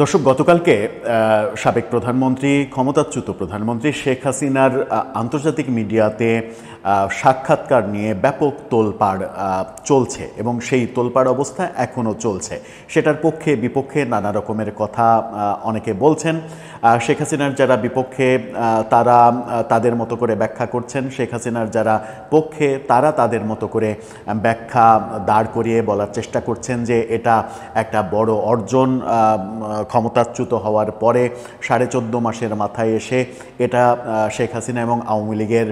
দর্শক, গতকালকে সাবেক প্রধানমন্ত্রী, ক্ষমতাচ্যুত প্রধানমন্ত্রী শেখ হাসিনার আন্তর্জাতিক মিডিয়াতে সাক্ষাৎকার নিয়ে ব্যাপক তোলপাড় চলছে এবং সেই তোলপাড় অবস্থা এখনও চলছে। সেটার পক্ষে বিপক্ষে নানা রকমের কথা অনেকে বলছেন। শেখ হাসিনার যারা বিপক্ষে তারা তাদের মতো করে ব্যাখ্যা করছেন। শেখ হাসিনার যারা পক্ষে, তারা তাদের মতো করে ব্যাখ্যা দাঁড় করিয়ে বলার চেষ্টা করছেন যে এটা একটা বড় অর্জন ক্ষমতাচ্যুত হওয়ার পরে সাড়ে চোদ্দ মাসের মাথায় এসে এটা শেখ হাসিনা এবং আওয়ামী লীগের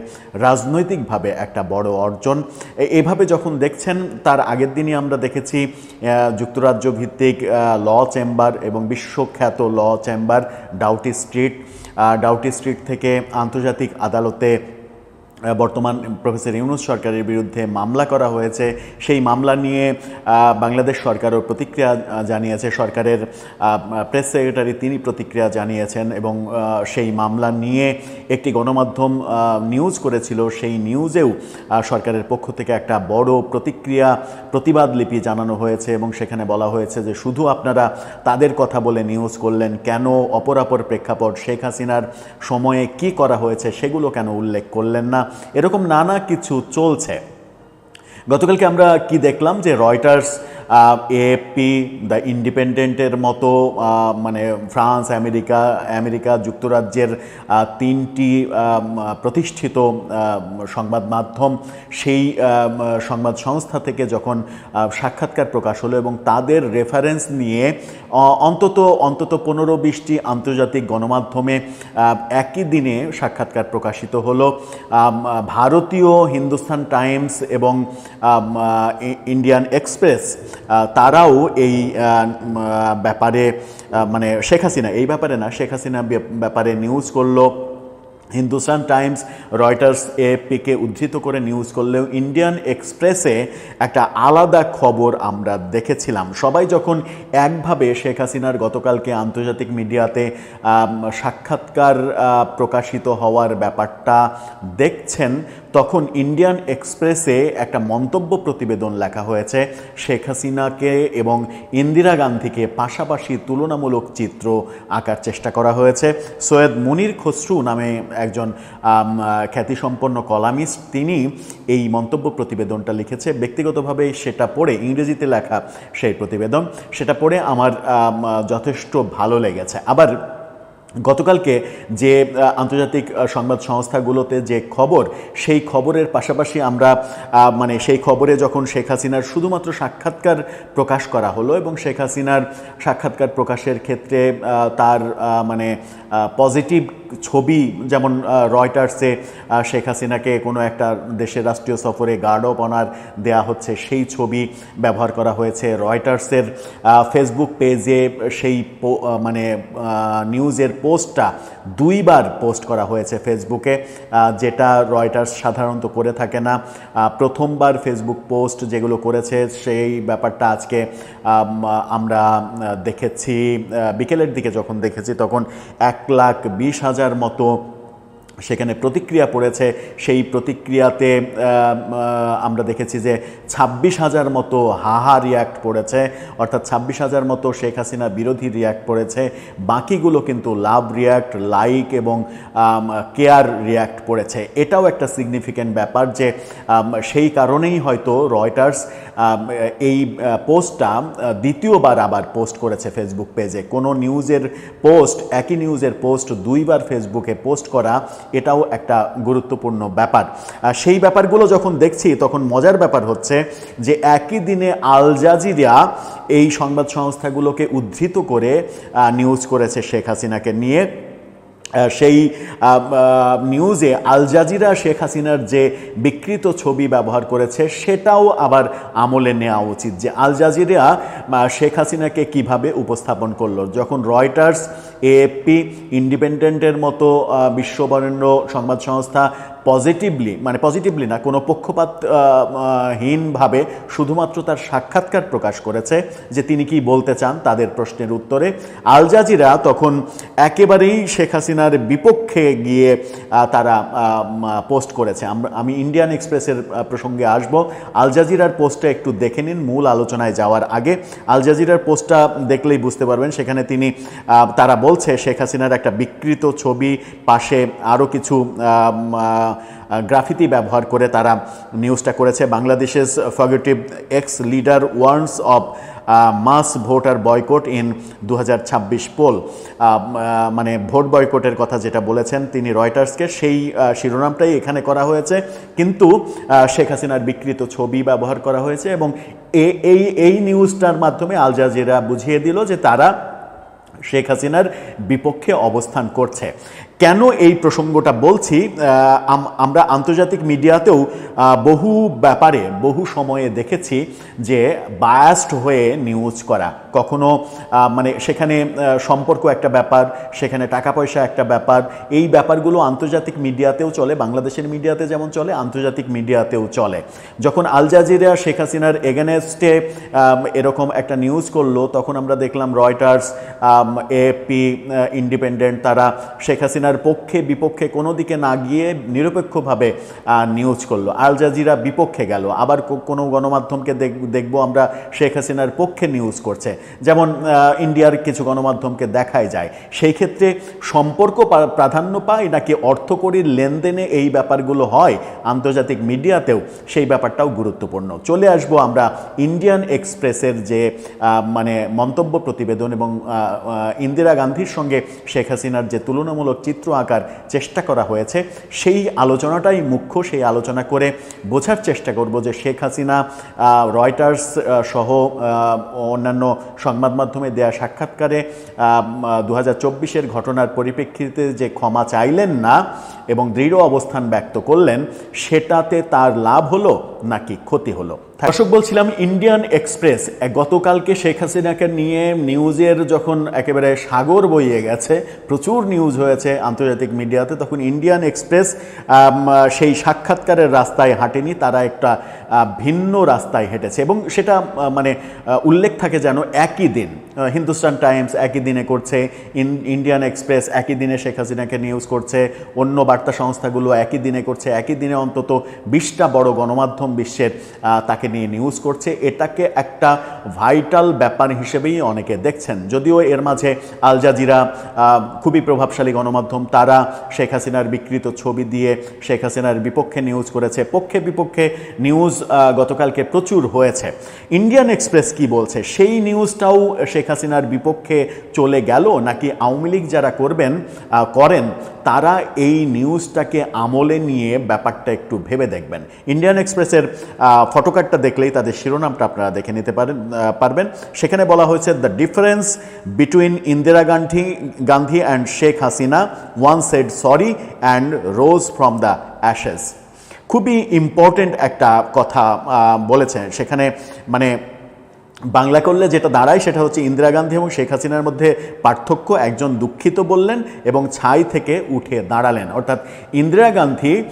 রাজনৈতিকভাবে একটা বড় অর্জন। এভাবে যখন দেখছেন, তার আগের দিনই আমরা দেখেছি যুক্তরাজ্য ভিত্তিক ল চেম্বার এবং বিশ্বখ্যাত law chamber Doughty Street Doughty Street থেকে আন্তর্জাতিক আদালতে বর্তমান প্রফেসর ইউনুস সরকারের বিরুদ্ধে মামলা করা হয়েছে। সেই মামলা নিয়ে বাংলাদেশ সরকারও প্রতিক্রিয়া জানিয়েছে। সরকারের প্রেস সেক্রেটারি তিনি প্রতিক্রিয়া জানিয়েছেন এবং সেই মামলা নিয়ে একটি গণমাধ্যম নিউজ করেছিল। সেই নিউজেও সরকারের পক্ষ থেকে একটা বড় প্রতিক্রিয়া প্রতিবাদ লিপি জানানো হয়েছে এবং সেখানে বলা হয়েছে যে শুধু আপনারা তাদের কথা বলে নিউজ করলেন, কেন অপরাপর প্রেক্ষাপট শেখ হাসিনার সময়ে কি করা হয়েছে সেগুলো কেন উল্লেখ করলেন না? এরকম নানা কিছু চলছে। গতকালকে আমরা কি দেখলাম যে রয়টার্স এএপি দ্য ইন্ডিপেন্ডেন্টের মতো মানে ফ্রান্স, আমেরিকা আমেরিকা যুক্তরাজ্যের তিনটি প্রতিষ্ঠিত সংবাদ মাধ্যম, সেই সংবাদ সংস্থা থেকে যখন সাক্ষাৎকার প্রকাশ হলো এবং তাদের রেফারেন্স নিয়ে অন্তত অন্তত পনেরো বিশটি আন্তর্জাতিক গণমাধ্যমে একই দিনে সাক্ষাৎকার প্রকাশিত হলো। ভারতীয় হিন্দুস্তান টাইমস এবং ইন্ডিয়ান এক্সপ্রেস তারাও এই ব্যাপারে মানে শেখ হাসিনা, এই ব্যাপারে না, শেখ হাসিনা ব্যাপারে নিউজ করল। হিন্দুস্তান টাইমস, রয়টার্স এপিকে উদ্ধৃত করে নিউজ করলেও ইন্ডিয়ান এক্সপ্রেসে একটা আলাদা খবর আমরা দেখেছিলাম। সবাই যখন একভাবে শেখ হাসিনার গতকালকে আন্তর্জাতিক মিডিয়াতে সাক্ষাৎকার প্রকাশিত হওয়ার ব্যাপারটা দেখছেন তখন ইন্ডিয়ান এক্সপ্রেসে একটা মন্তব্য প্রতিবেদন লেখা হয়েছে। শেখ হাসিনাকে এবং ইন্দিরা গান্ধীকে পাশাপাশি তুলনামূলক চিত্র আঁকার চেষ্টা করা হয়েছে। সৈয়দ মুনির খসরু নামে একজন খ্যাতিসম্পন্ন কলামিস্ট, তিনি এই মন্তব্য প্রতিবেদনটা লিখেছে। ব্যক্তিগতভাবে সেটা পড়ে, ইংরেজিতে লেখা সেই প্রতিবেদন, সেটা পড়ে আমার যথেষ্ট ভালো লেগেছে। আবার গতকালকে যে আন্তর্জাতিক সংবাদ সংস্থাগুলোতে যে খবর, সেই খবরের পাশাপাশি আমরা মানে সেই খবরে যখন শেখ হাসিনার শুধুমাত্র সাক্ষাৎকার প্রকাশ করা হলো এবং শেখ হাসিনার সাক্ষাৎকার প্রকাশের ক্ষেত্রে তার মানে পজিটিভ ছবি যেমন রয়টার্সে শেখ হাসিনাকে কোনো একটা দেশের রাষ্ট্রীয় সফরে গার্ড অফ অনার দেয়া হচ্ছে, সেই ছবি ব্যবহার করা হয়েছে রয়টার্সের ফেসবুক পেজে সেই মানে নিউজের পোস্টটা দুইবার পোস্ট করা হয়েছে ফেসবুকে যেটা রয়টার্স সাধারণত করে থাকে না। প্রথমবার ফেসবুক পোস্ট যেগুলো করেছে, সেই ব্যাপারটা আজকে আমরা দেখেছি। বিকেলের দিকে যখন দেখেছি, তখন এক লাখ বিশ হাজার মতো সেখানে প্রতিক্রিয়া পড়েছে। সেই প্রতিক্রিয়াতে আমরা দেখেছি যে ছাব্বিশ হাজার মতো হাহা রিয়াক্ট পড়েছে। অর্থাৎ ছাব্বিশ হাজার মতো শেখ হাসিনা বিরোধী রিয়াক্ট পড়েছে। বাকিগুলো কিন্তু লাভ রিয়াক্ট লাইক এবং কেয়ার রিয়াক্ট পড়েছে। এটাও একটা সিগনিফিক্যান্ট ব্যাপার যে সেই কারণেই হয়তো রয়টার্স এই পোস্টটা দ্বিতীয়বার আবার পোস্ট করেছে ফেসবুক পেজে কোনো নিউজের পোস্ট একই নিউজের পোস্ট দুইবার ফেসবুকে পোস্ট করা এটাও একটা গুরুত্বপূর্ণ ব্যাপার। সেই ব্যাপারগুলো যখন দেখছি, তখন মজার ব্যাপার হচ্ছে যে একই দিনে আল জাজিরা এই সংবাদ সংস্থাগুলোকে উদ্ধৃত করে নিউজ করেছে শেখ হাসিনাকে নিয়ে। সেই নিউজে আল জাজিরা শেখ হাসিনার যে বিকৃত ছবি ব্যবহার করেছে, সেটাও আবার আমলে নেওয়া উচিত যে আল জাজিরা শেখ হাসিনাকে কীভাবে উপস্থাপন করল। যখন রয়টার্স এএফপি ইন্ডিপেন্ডেন্টের মতো বিশ্ববরেণ্য সংবাদ সংস্থা পজিটিভলি মানে পজিটিভলি না কোনো পক্ষপাত আহ, আহ, হীনভাবে শুধুমাত্র তার সাক্ষাৎকার প্রকাশ করেছে যে তিনি কি বলতে চান তাদের প্রশ্নের উত্তরে। আল জাজিরা তখন একেবারেই শেখ হাসিনার বিপক্ষে গিয়ে তারা পোস্ট করেছে। আমরা আমি ইন্ডিয়ান এক্সপ্রেসের প্রসঙ্গে আসব। আল জাজিরার পোস্টটা একটু দেখে নিন মূল আলোচনায় যাওয়ার আগে। আল জাজিরার পোস্টটা দেখলেই বুঝতে পারবেন সেখানে তিনি তারা বলছে শেখ হাসিনার একটা বিকৃত ছবি পাশে আরও কিছু গ্রাফিতি ব্যবহার করে তারা নিউজটা করেছে। বাংলাদেশের fugitive ex leader warns of mass voter boycott in দু হাজার ছাব্বিশ পোল মানে ভোট বয়কটের কথা যেটা বলেছেন তিনি রয়টার্সকে সেই শিরোনামটাই এখানে করা হয়েছে। কিন্তু শেখ হাসিনার বিকৃত ছবি ব্যবহার করা হয়েছে এবং এই এই নিউজটার মাধ্যমে আল জাজিরা বুঝিয়ে দিল যে তারা শেখ হাসিনার বিপক্ষে অবস্থান করছে। কেন এই প্রসঙ্গটা বলছি? আম- আমরা আন্তর্জাতিক মিডিয়াতেও বহু ব্যাপারে, বহু সময়ে দেখেছি যে বায়াস্ট হয়ে নিউজ করা। কখনো মানে সেখানে সম্পর্ক একটা ব্যাপার, সেখানে টাকা পয়সা একটা ব্যাপার। এই ব্যাপারগুলো আন্তর্জাতিক মিডিয়াতেও চলে, বাংলাদেশের মিডিয়াতে যেমন চলে, আন্তর্জাতিক মিডিয়াতেও চলে। যখন আল জাজিরা, শেখ হাসিনার এগেনেস্টে এরকম একটা নিউজ করল, তখন আমরা দেখলাম রয়টার্স এপি ইন্ডিপেন্ডেন্ট তারা শেখ হাসিনার পক্ষে, বিপক্ষে কোনো দিকে না গিয়ে নিরপেক্ষভাবে নিউজ করল। আল জাজিরা বিপক্ষে গেল। আবার কোনো গণমাধ্যমকে দেখ- দেখব আমরা, শেখ হাসিনার পক্ষে নিউজ করছে। যেমন ইন্ডিয়ার কিছু গণমাধ্যমকে দেখাই যায়। সেই ক্ষেত্রে সম্পর্ক প্রাধান্য পায় নাকি অর্থকরীর লেনদেনে এই ব্যাপারগুলো হয় আন্তর্জাতিক মিডিয়াতেও, সেই ব্যাপারটাও গুরুত্বপূর্ণ। চলে আসব আমরা ইন্ডিয়ান এক্সপ্রেসের যে মানে মন্তব্য প্রতিবেদন এবং ইন্দিরা গান্ধীর সঙ্গে শেখ হাসিনার যে তুলনামূলক চিত্র আঁকার চেষ্টা করা হয়েছে। সেই আলোচনাটাই মুখ্য, সেই আলোচনা করে বোঝার চেষ্টা করব যে শেখ হাসিনা রয়টার্স সহ অন্যান্য সংবাদ মাধ্যমে দেয়া সাক্ষাৎকারে দু হাজার ঘটনার পরিপ্রেক্ষিতে যে ক্ষমা চাইলেন না এবং দৃঢ় অবস্থান ব্যক্ত করলেন, সেটাতে তার লাভ হলো নাকি ক্ষতি হলো? দর্শক বলছিলাম ইন্ডিয়ান এক্সপ্রেস গতকালকে শেখ হাসিনাকে নিয়ে নিউজের যখন একেবারে সাগর বইয়ে গেছে, প্রচুর নিউজ হয়েছে আন্তর্জাতিক মিডিয়াতে, তখন ইন্ডিয়ান এক্সপ্রেস সেই সাক্ষাৎকারের রাস্তায় হাঁটেনি, তারা একটা ভিন্ন রাস্তায় হেঁটেছে এবং সেটা মানে উল্লেখ থাকে যেন একই দিন। হিন্দুস্তান টাইমস একই দিনে করছে, ইন- ইন্ডিয়ান এক্সপ্রেস একই দিনে শেখ হাসিনাকে নিউজ করছে, অন্য বার্তা সংস্থাগুলো একই দিনে করছে, একই দিনে অন্তত বিশটা বড় গণমাধ্যম বিশ্বের তাকে নিয়ে নিউজ করছে। এটাকে একটা ভাইটাল ব্যাপার হিসেবেই অনেকে দেখছেন। যদিও এর মাঝে আল জাজিরা খুবই প্রভাবশালী গণমাধ্যম, তারা শেখ হাসিনার বিকৃত ছবি দিয়ে শেখ হাসিনার বিপক্ষে নিউজ করেছে। পক্ষে বিপক্ষে নিউজ গতকালকে প্রচুর হয়েছে। ইন্ডিয়ান এক্সপ্রেস কি বলছে? সেই নিউজটাও শেখ হাসিনার বিপক্ষে চলে গেল? নাকি আওয়ামী লীগ যারা করবেন করেন, তারা এই নিউজটাকে আমলে নিয়ে ব্যাপারটা একটু ভেবে দেখবেন। ইন্ডিয়ান এক্সপ্রেসের ফটোকার্ডটা দেখলেই তাদের শিরোনামটা আপনারা দেখে নিতে পারেন পারবেন। সেখানে বলা হয়েছে the difference between Indira Gandhi Gandhi and Sheikh Hasina one said sorry and rose from the ashes খুবই ইম্পর্টেন্ট একটা কথা বলেছেন। সেখানে মানে বাংলা করলে যেটা দাঁড়ায় সেটা হচ্ছে ইন্দিরা গান্ধী এবং শেখ হাসিনার মধ্যে পার্থক্য, একজন দুঃখিত বললেন এবং ছাই থেকে উঠে দাঁড়ালেন। অর্থাৎ ইন্দিরা গান্ধী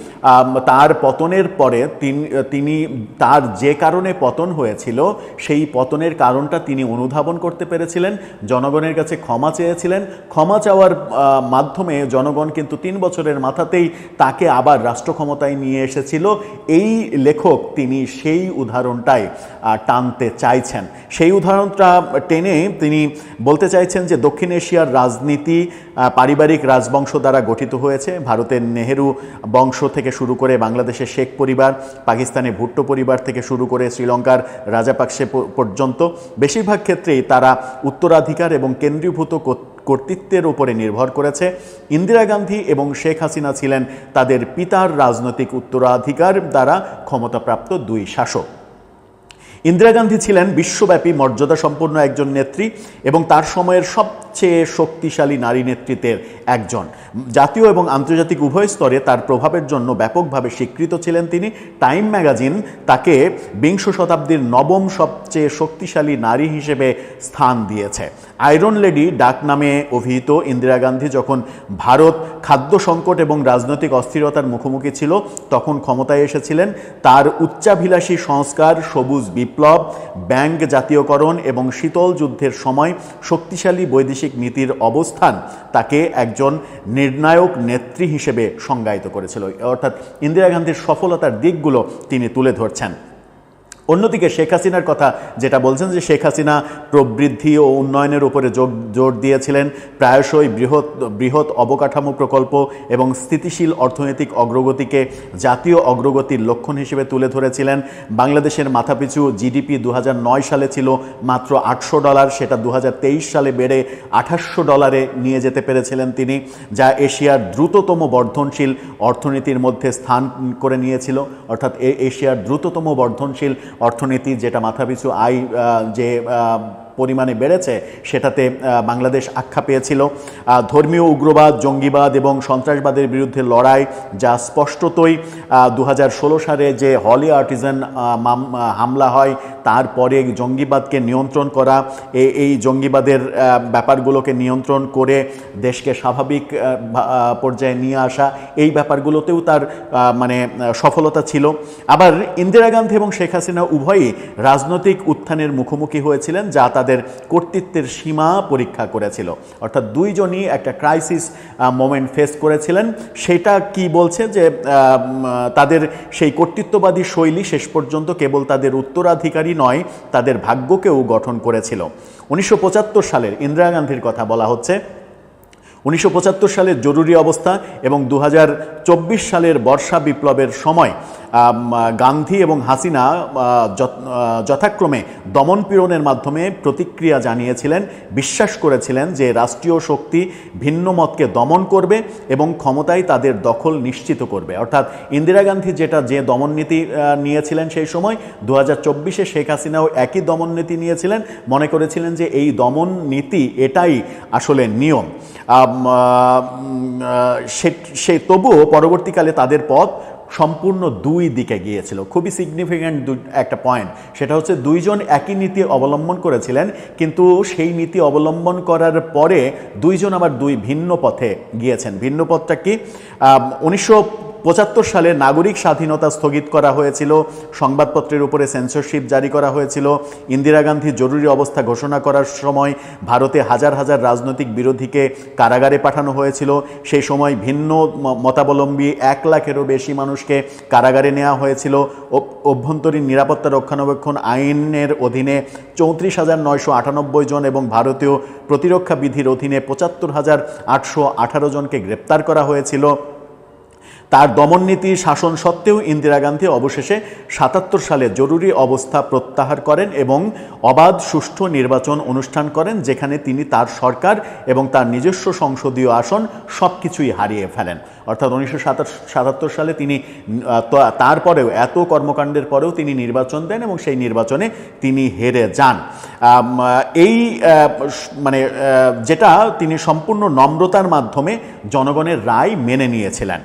তার পতনের পরে তিন- তার যে কারণে পতন হয়েছিল, সেই পতনের কারণটা তিনি অনুধাবন করতে পেরেছিলেন, জনগণের কাছে ক্ষমা চেয়েছিলেন। ক্ষমা চাওয়ার মাধ্যমে জনগণ কিন্তু তিন বছরের মাথাতেই তাকে আবার রাষ্ট্র ক্ষমতায় নিয়ে এসেছিল। এই লেখক তিনি সেই উদাহরণটাই টানতে চাইছেন। সেই উদাহরণটা টেনে তিনি বলতে চাইছেন যে দক্ষিণ এশিয়ার রাজনীতি পারিবারিক রাজবংশ দ্বারা গঠিত হয়েছে। ভারতের নেহেরু বংশ থেকে শুরু করে বাংলাদেশের শেখ পরিবার, পাকিস্তানে ভুট্টো পরিবার থেকে শুরু করে শ্রীলঙ্কার রাজাপাকসে পর্যন্ত। বেশিরভাগ ক্ষেত্রেই তারা উত্তরাধিকার এবং কেন্দ্রীভূত কর্তৃত্বের উপরে নির্ভর করেছে। ইন্দিরা গান্ধী এবং শেখ হাসিনা ছিলেন তাদের পিতার রাজনৈতিক উত্তরাধিকার দ্বারা ক্ষমতাপ্রাপ্ত দুই শাসক। ইন্দিরা গান্ধী ছিলেন বিশ্বব্যাপী মর্যাদা সম্পন্ন একজন নেত্রী এবং তার সময়ের সবচেয়ে শক্তিশালী নারী নেতৃত্বের একজন। জাতীয় এবং আন্তর্জাতিক উভয় স্তরে তার প্রভাবের জন্য ব্যাপকভাবে স্বীকৃত ছিলেন তিনি। টাইম ম্যাগাজিন তাকে বিংশ শতাব্দীর নবম সবচেয়ে শক্তিশালী নারী হিসেবে স্থান দিয়েছে। আয়রন লেডি ডাক নামে অভিহিত ইন্দিরা গান্ধী যখন ভারত খাদ্য সংকট এবং রাজনৈতিক অস্থিরতার মুখোমুখি ছিল, তখন ক্ষমতায় এসেছিলেন। তার উচ্চাভিলাষী সংস্কার, সবুজ বিপ্লব, ব্যাংক জাতীয়করণ এবং শীতল যুদ্ধের সময় শক্তিশালী বৈদেশিক নীতির অবস্থান তাকে একজন নির্ণায়ক নেত্রী হিসেবে সংজ্ঞায়িত করেছিল। অর্থাৎ ইন্দিরা গান্ধীর সফলতার দিকগুলো তিনি তুলে ধরছেন। অন্যদিকে শেখ হাসিনার কথা, যেটা বলছেন যে শেখ হাসিনা প্রবৃদ্ধি ও উন্নয়নের উপরে জোর জোর দিয়েছিলেন, প্রায়শই বৃহৎ বৃহৎ অবকাঠামো প্রকল্প এবং স্থিতিশীল অর্থনৈতিক অগ্রগতিকে জাতীয় অগ্রগতির লক্ষণ হিসেবে তুলে ধরেছিলেন। বাংলাদেশের মাথাপিছু জিডিপি দু হাজার নয় সালে ছিল মাত্র আটশো ডলার, সেটা দু হাজার তেইশ সালে বেড়ে আঠাশশো ডলারে নিয়ে যেতে পেরেছিলেন তিনি, যা এশিয়ার দ্রুততম বর্ধনশীল অর্থনীতির মধ্যে স্থান করে নিয়েছিল, অর্থাৎ এশিয়ার দ্রুততম বর্ধনশীল অর্থনীতি যেটা মাথাপিছু আয় যে পরিমাণে বেড়েছে, সেটাতে বাংলাদেশ আখ্যা পেয়েছিল। ধর্মীয় উগ্রবাদ, জঙ্গিবাদ এবং সন্ত্রাসবাদের বিরুদ্ধে লড়াই, যা স্পষ্টতই দু হাজার ষোলো সালে যে হলি আর্টিজান হামলা হয়, তারপরে জঙ্গিবাদকে নিয়ন্ত্রণ করা এই জঙ্গিবাদের ব্যাপারগুলোকে নিয়ন্ত্রণ করে দেশকে স্বাভাবিক পর্যায়ে নিয়ে আসা, এই ব্যাপারগুলোতেও তার মানে সফলতা ছিল। আবার ইন্দিরা গান্ধী এবং শেখ হাসিনা উভয়ই রাজনৈতিক উত্থানের মুখোমুখি হয়েছিলেন, যা তাদের কর্তৃত্বের সীমা পরীক্ষা করেছিল। অর্থাৎ দুইজনই একটা ক্রাইসিস মোমেন্ট ফেস করেছিলেন। সেটা কি বলছে যে তাদের সেই কর্তৃত্ববাদী শৈলী শেষ পর্যন্ত কেবল তাদের উত্তরাধিকারী নয়, তাদের ভাগ্যকেও গঠন করেছিল। উনিশশো পঁচাত্তর সালের ইন্দিরা গান্ধীর কথা বলা হচ্ছে উনিশশো পঁচাত্তর সালের জরুরি অবস্থা এবং দু হাজার চব্বিশ সালের বর্ষা বিপ্লবের সময় গান্ধী এবং হাসিনা যথাক্রমে দমনপীড়নের মাধ্যমে প্রতিক্রিয়া জানিয়েছিলেন বিশ্বাস করেছিলেন যে রাষ্ট্রীয় শক্তি ভিন্ন মতকে দমন করবে এবং ক্ষমতায় তাদের দখল নিশ্চিত করবে। অর্থাৎ ইন্দিরা গান্ধী যেটা যে দমননীতি আহ, নিয়েছিলেন সেই সময় দু হাজার শেখ হাসিনাও একই দমননীতি নিয়েছিলেন। মনে করেছিলেন যে এই দমন নীতি এটাই আসলে নিয়ম। সে- তবুও পরবর্তীকালে তাদের পথ সম্পূর্ণ দুই দিকে গিয়েছিল। খুবই সিগনিফিক্যান্ট একটা পয়েন্ট সেটা হচ্ছে দুইজন একই নীতি অবলম্বন করেছিলেন, কিন্তু সেই নীতি অবলম্বন করার পরে দুইজন আবার দুই ভিন্ন পথে গিয়েছেন। ভিন্ন পথটা কি? উনিশশো পঁচাত্তর সালে নাগরিক স্বাধীনতা স্থগিত করা হয়েছিল, সংবাদপত্রের উপরে সেন্সরশিপ জারি করা হয়েছিল, ইন্দিরা গান্ধী জরুরি অবস্থা ঘোষণা করার সময় ভারতে হাজার হাজার রাজনৈতিক বিরোধীকে কারাগারে পাঠানো হয়েছিল, সেই সময় ভিন্ন মতাবলম্বী এক লাখেরও বেশি মানুষকে কারাগারে নেওয়া হয়েছিল। অভ্যন্তরীণ নিরাপত্তা রক্ষণাবেক্ষণ আইনের অধীনে চৌত্রিশ হাজার নয়শো আটানব্বই জন এবং ভারতীয় প্রতিরক্ষা বিধির অধীনে পঁচাত্তর হাজার আটশো আঠারো জনকে গ্রেপ্তার করা হয়েছিল। তার দমননীতি শাসন সত্ত্বেও ইন্দিরা গান্ধী অবশেষে সাতাত্তর সালে জরুরি অবস্থা প্রত্যাহার করেন এবং অবাধ সুষ্ঠু নির্বাচন অনুষ্ঠান করেন, যেখানে তিনি তার সরকার এবং তার নিজস্ব সংসদীয় আসন সব কিছুই হারিয়ে ফেলেন। অর্থাৎ উনিশশো সাতাত্তর সালে তিনি তারপরেও, এত কর্মকাণ্ডের পরেও তিনি নির্বাচন দেন এবং সেই নির্বাচনে তিনি হেরে যান। এই মানে যেটা তিনি সম্পূর্ণ নম্রতার মাধ্যমে জনগণের রায় মেনে নিয়েছিলেন।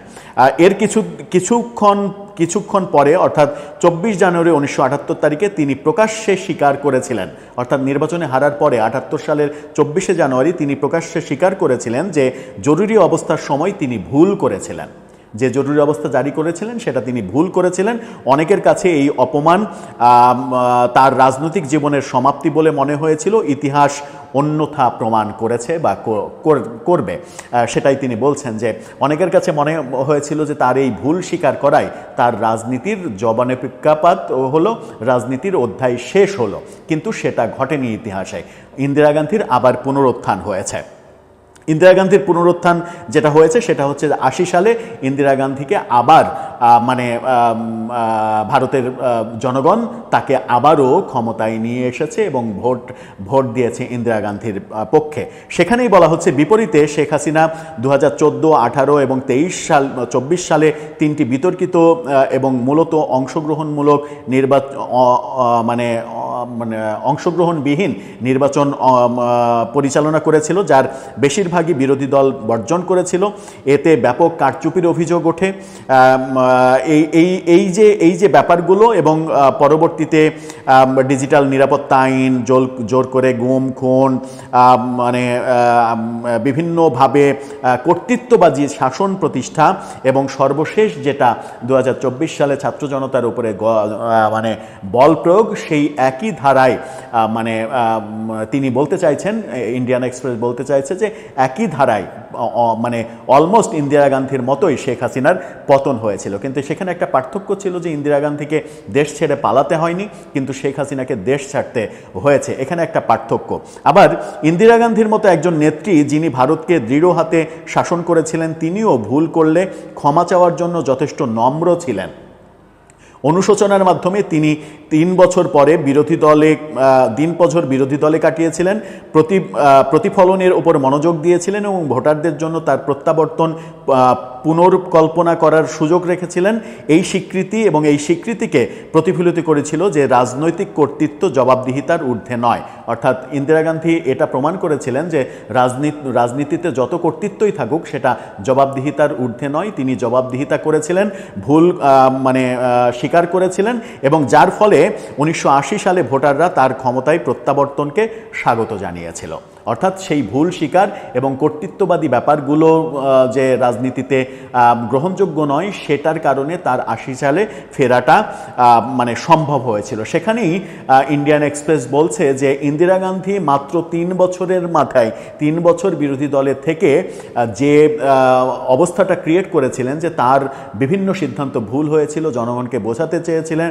এর কিছু, কিছুক্ষণ কিছুক্ষণ পরে, অর্থাৎ চব্বিশ জানুয়ারি উনিশশো আটাত্তর তারিখে তিনি প্রকাশ্যে স্বীকার করেছিলেন। অর্থাৎ নির্বাচনে হারার পরে আটাত্তর সালের চব্বিশে জানুয়ারি তিনি প্রকাশ্যে স্বীকার করেছিলেন যে জরুরি অবস্থার সময় তিনি ভুল করেছিলেন। যে জরুরি অবস্থা জারি করেছিলেন, সেটা তিনি ভুল করেছিলেন। অনেকের কাছে এই অপমান তার রাজনৈতিক জীবনের সমাপ্তি বলে মনে হয়েছিল, ইতিহাস অন্যথা প্রমাণ করেছে বা করবে। সেটাই তিনি বলছেন যে, অনেকের কাছে মনে হয়েছিল যে তার এই ভুল স্বীকার করাই তার রাজনীতির জবানে প্রেক্ষাপাত হলো, রাজনীতির অধ্যায় শেষ হলো। কিন্তু সেটা ঘটেনি ইতিহাসে। ইন্দিরা গান্ধীর আবার পুনরুত্থান হয়েছে। ইন্দিরা গান্ধীর পুনরুত্থান যেটা হয়েছে সেটা হচ্ছে আশি সালে ইন্দিরা গান্ধীকে আবার মানে ভারতের জনগণ তাকে আবারও ক্ষমতায় নিয়ে এসেছে এবং ভোট ভোট দিয়েছে ইন্দিরা গান্ধীর পক্ষে। সেখানেই বলা হচ্ছে বিপরীতে শেখ হাসিনা দু হাজার আঠারো এবং তেইশ সাল, চব্বিশ সালে তিনটি বিতর্কিত এবং মূলত অংশগ্রহণমূলক নির্বাচন মানে মানে অংশগ্রহণবিহীন নির্বাচন পরিচালনা করেছিল, যার বেশিরভাগই বিরোধী দল বর্জন করেছিল। এতে ব্যাপক কারচুপির অভিযোগ ওঠে। এই এই এই যে এই যে ব্যাপারগুলো এবং পরবর্তীতে ডিজিটাল নিরাপত্তা আইন জোর জোর করে গুম, খুন মানে বিভিন্নভাবে কর্তৃত্ববাজি শাসন প্রতিষ্ঠা এবং সর্বশেষ যেটা দু হাজার চব্বিশ সালে ছাত্র জনতার উপরে মানে বল প্রয়োগ, সেই একই ধারায় মানে তিনি বলতে চাইছেন ইন্ডিয়ান এক্সপ্রেস বলতে চাইছে যে একই ধারায় মানে অলমোস্ট ইন্দিরা গান্ধীর মতোই শেখ হাসিনার পতন হয়েছিল। কিন্তু সেখানে একটা পার্থক্য ছিল যে ইন্দিরা গান্ধীকে দেশ ছেড়ে পালাতে হয়নি, কিন্তু শেখ হাসিনাকে দেশ ছাড়তে হয়েছে। এখানে একটা পার্থক্য। আবার ইন্দিরা গান্ধীর মতো একজন নেত্রী যিনি ভারতকে দৃঢ় হাতে শাসন করেছিলেন, তিনিও ভুল করলে ক্ষমা চাওয়ার জন্য যথেষ্ট নম্র ছিলেন। অনুশোচনার মাধ্যমে তিনি তিন বছর পরে বিরোধী দলে দিন বছর বিরোধী দলে কাটিয়েছিলেন। প্রতি প্রতিফলনের উপর মনোযোগ দিয়েছিলেন এবং ভোটারদের জন্য তার প্রত্যাবর্তন পুনর্কল্পনা করার সুযোগ রেখেছিলেন। এই স্বীকৃতি এবং এই স্বীকৃতিকে প্রতিফলিত করেছিল যে রাজনৈতিক কর্তৃত্ব জবাবদিহিতার ঊর্ধ্বে নয়। অর্থাৎ ইন্দিরা গান্ধী এটা প্রমাণ করেছিলেন যে রাজনীতি, রাজনীতিতে যত কর্তৃত্বই থাকুক, সেটা জবাবদিহিতার ঊর্ধ্বে নয়। তিনি জবাবদিহিতা করেছিলেন, ভুল মানে স্বীকার করেছিলেন এবং যার ফলে উনিশশো আশি সালে ভোটাররা তার ক্ষমতায় প্রত্যাবর্তনকে স্বাগত জানিয়েছিল। অর্থাৎ সেই ভুল স্বীকার এবং কর্তৃত্ববাদী ব্যাপারগুলো যে রাজনীতিতে গ্রহণযোগ্য নয়, সেটার কারণে তার আশি সালে ফেরাটা মানে সম্ভব হয়েছিল। সেখানেই ইন্ডিয়ান এক্সপ্রেস বলছে যে ইন্দিরা গান্ধী মাত্র তিন বছরের মাথায়, তিন বছর বিরোধী দলে থেকে যে অবস্থাটা ক্রিয়েট করেছিলেন, যে তার বিভিন্ন সিদ্ধান্ত ভুল হয়েছিল, জনগণকে বোঝাতে চেয়েছিলেন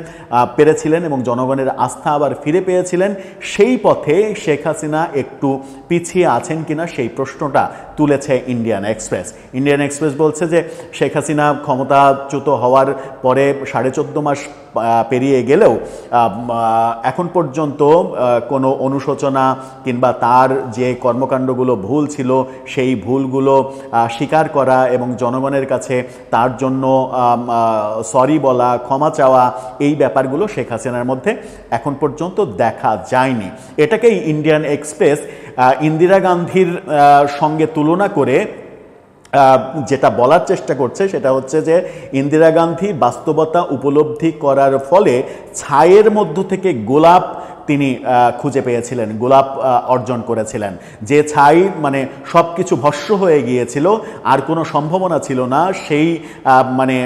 পেরেছিলেন এবং জনগণের আস্থা আবার ফিরে পেয়েছিলেন, সেই পথে শেখ হাসিনা একটু পিছিয়ে আছেন কিনা সেই প্রশ্নটা তুলেছে ইন্ডিয়ান এক্সপ্রেস। ইন্ডিয়ান এক্সপ্রেস বলছে যে শেখ হাসিনা ক্ষমতাচ্যুত হওয়ার পরে সাড়ে চোদ্দ মাস পেরিয়ে গেলেও এখন পর্যন্ত কোনো অনুশোচনা কিংবা তার যে কর্মকাণ্ডগুলো ভুল ছিল, সেই ভুলগুলো স্বীকার করা এবং জনগণের কাছে তার জন্য সরি বলা, ক্ষমা চাওয়া, এই ব্যাপারগুলো শেখ হাসিনার মধ্যে এখন পর্যন্ত দেখা যায়নি। এটাকেই ইন্ডিয়ান এক্সপ্রেস ইন্দিরা গান্ধীর সঙ্গে তুলনা করে যেটা বলার চেষ্টা করছে সেটা হচ্ছে যে ইন্দিরা গান্ধী বাস্তবতা উপলব্ধি করার ফলে ছায়ের মধ্য থেকে গোলাপ তিনি খুঁজে পেয়েছিলেন, গোলাপ অর্জন করেছিলেন। যে ছাই মানে সব কিছু ভস্য হয়ে গিয়েছিল, আর কোনো সম্ভাবনা ছিল না, সেই মানে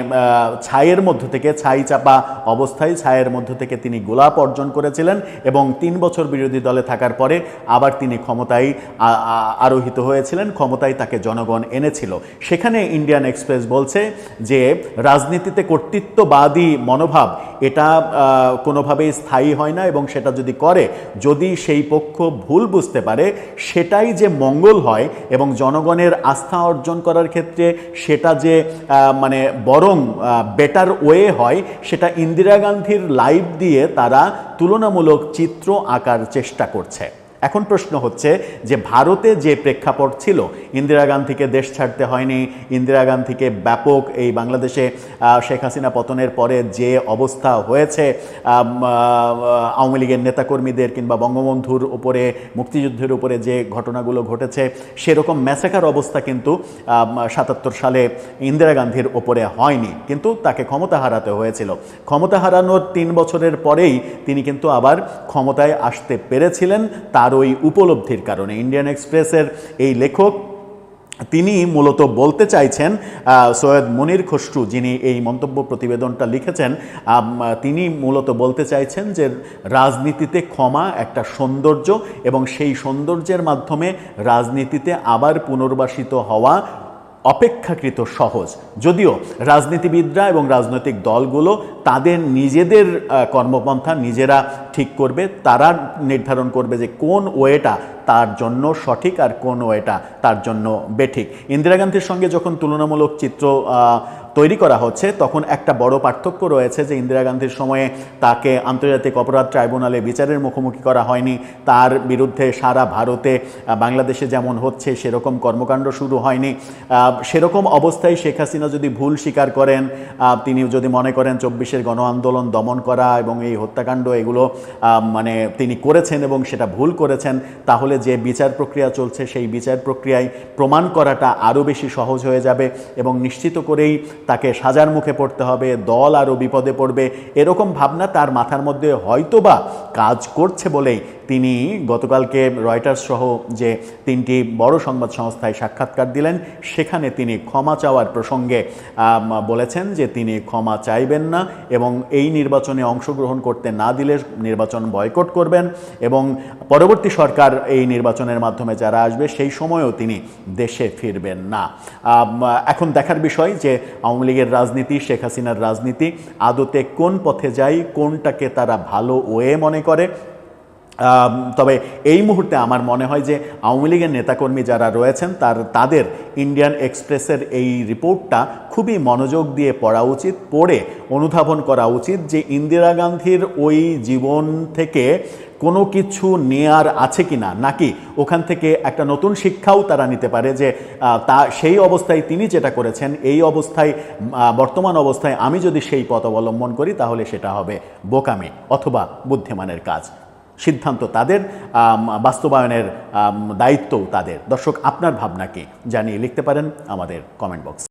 ছাইয়ের মধ্য থেকে, ছাই চাপা অবস্থায় ছায়ের মধ্য থেকে তিনি গোলাপ অর্জন করেছিলেন এবং তিন বছর বিরোধী দলে থাকার পরে আবার তিনি ক্ষমতায় আরোহিত হয়েছিলেন, ক্ষমতায় তাকে জনগণ এনেছিল। সেখানে ইন্ডিয়ান এক্সপ্রেস বলছে যে, রাজনীতিতে কর্তৃত্ববাদী মনোভাব, এটা কোনোভাবেই স্থায়ী হয় না এবং সেটা যদি করে, যদি সেই পক্ষ ভুল বুঝতে পারে, সেটাই যে মঙ্গল হয় এবং জনগণের আস্থা অর্জন করার ক্ষেত্রে সেটা যে মানে বরং বেটার ওয়ে হয়, সেটা ইন্দিরা গান্ধীর লাইভ দিয়ে তারা তুলনামূলক চিত্র আঁকার চেষ্টা করছে। এখন প্রশ্ন হচ্ছে যে ভারতে যে প্রেক্ষাপট ছিল, ইন্দিরা গান্ধীকে দেশ ছাড়তে হয়নি, ইন্দিরা গান্ধীকে ব্যাপক এই বাংলাদেশে শেখ হাসিনা পতনের পরে যে অবস্থা হয়েছে আওয়ামী লীগের নেতাকর্মীদের কিংবা বঙ্গবন্ধুর উপরে, মুক্তিযুদ্ধের উপরে যে ঘটনাগুলো ঘটেছে, সেরকম ম্যাসাকার অবস্থা কিন্তু সাতাত্তর সালে ইন্দিরা গান্ধীর ওপরে হয়নি। কিন্তু তাকে ক্ষমতা হারাতে হয়েছিল। ক্ষমতা হারানোর তিন বছরের পরেই তিনি কিন্তু আবার ক্ষমতায় আসতে পেরেছিলেন, তার ওই উপলব্ধির কারণে। ইন্ডিয়ান এক্সপ্রেসের এই লেখক, তিনি মূলত বলতে চাইছেন সৈয়দ মনির খসরু যিনি এই মন্তব্য প্রতিবেদনটা লিখেছেন তিনি মূলত বলতে চাইছেন যে রাজনীতিতে ক্ষমা একটা সৌন্দর্য এবং সেই সৌন্দর্যের মাধ্যমে রাজনীতিতে আবার পুনর্বাসিত হওয়া অপেক্ষাকৃত সহজ। যদিও রাজনীতিবিদরা এবং রাজনৈতিক দলগুলো তাদের নিজেদের কর্মপন্থা নিজেরা ঠিক করবে, তারা নির্ধারণ করবে যে কোন ওয়েটা তার জন্য সঠিক আর কোন ওয়েটা তার জন্য বেঠিক। ইন্দিরা গান্ধীর সঙ্গে যখন তুলনামূলক চিত্র তৈরি করা হচ্ছে, তখন একটা বড় পার্থক্য রয়েছে যে ইন্দিরা গান্ধীর সময়ে তাকে আন্তর্জাতিক অপরাধ ট্রাইব্যুনালে বিচারের মুখোমুখি করা হয়নি। তার বিরুদ্ধে সারা ভারতে বাংলাদেশে যেমন হচ্ছে, সেরকম কর্মকাণ্ড শুরু হয়নি। সেরকম অবস্থায় শেখ হাসিনা যদি ভুল স্বীকার করেন তিনি যদি মনে করেন চব্বিশের গণ আন্দোলন দমন করা এবং এই হত্যাকাণ্ড এগুলো মানে তিনি করেছেন এবং সেটা ভুল করেছেন, তাহলে যে বিচার প্রক্রিয়া চলছে, সেই বিচার প্রক্রিয়ায় প্রমাণ করাটা আরও বেশি সহজ হয়ে যাবে এবং নিশ্চিত করেই তাকে সাজার মুখে পড়তে হবে, দল আরও বিপদে পড়বে। এরকম ভাবনা তার মাথার মধ্যে হয়তোবা কাজ করছে বলেই তিনি গতকালকে রয়টার্স সহ যে তিনটি বড় সংবাদ সংস্থায় সাক্ষাৎকার দিলেন, সেখানে তিনি ক্ষমা চাওয়ার প্রসঙ্গে বলেছেন যে তিনি ক্ষমা চাইবেন না এবং এই নির্বাচনে অংশগ্রহণ করতে না দিলে নির্বাচন বয়কট করবেন এবং পরবর্তী সরকার এই নির্বাচনের মাধ্যমে যারা আসবে সেই সময়ও তিনি দেশে ফিরবেন না। এখন দেখার বিষয় যে আওয়ামী লীগের রাজনীতি, শেখ হাসিনার রাজনীতি, আদতে কোন পথে যায় কোনটাকে তারা ভালো ওয়ে মনে করে? তবে এই মুহূর্তে আমার মনে হয় যে আওয়ামী লীগের নেতাকর্মী যারা রয়েছেন, তার, তাদের ইন্ডিয়ান এক্সপ্রেসের এই রিপোর্টটা খুবই মনোযোগ দিয়ে পড়া উচিত, পড়ে অনুধাবন করা উচিত যে ইন্দিরা গান্ধীর ওই জীবন থেকে কোনো কিছু নেয়ার আছে কি না নাকি ওখান থেকে একটা নতুন শিক্ষাও তারা নিতে পারে যে তা, সেই অবস্থায় তিনি যেটা করেছেন, এই অবস্থায় বর্তমান অবস্থায় আমি যদি সেই পথ অবলম্বন করি, তাহলে সেটা হবে বোকামি অথবা বুদ্ধিমানের কাজ। সিদ্ধান্ত তাদের বাস্তবায়নের দায়িত্বও তাদের। দর্শক, আপনার ভাবনা কি? জানিয়ে লিখতে পারেন আমাদের কমেন্ট বক্স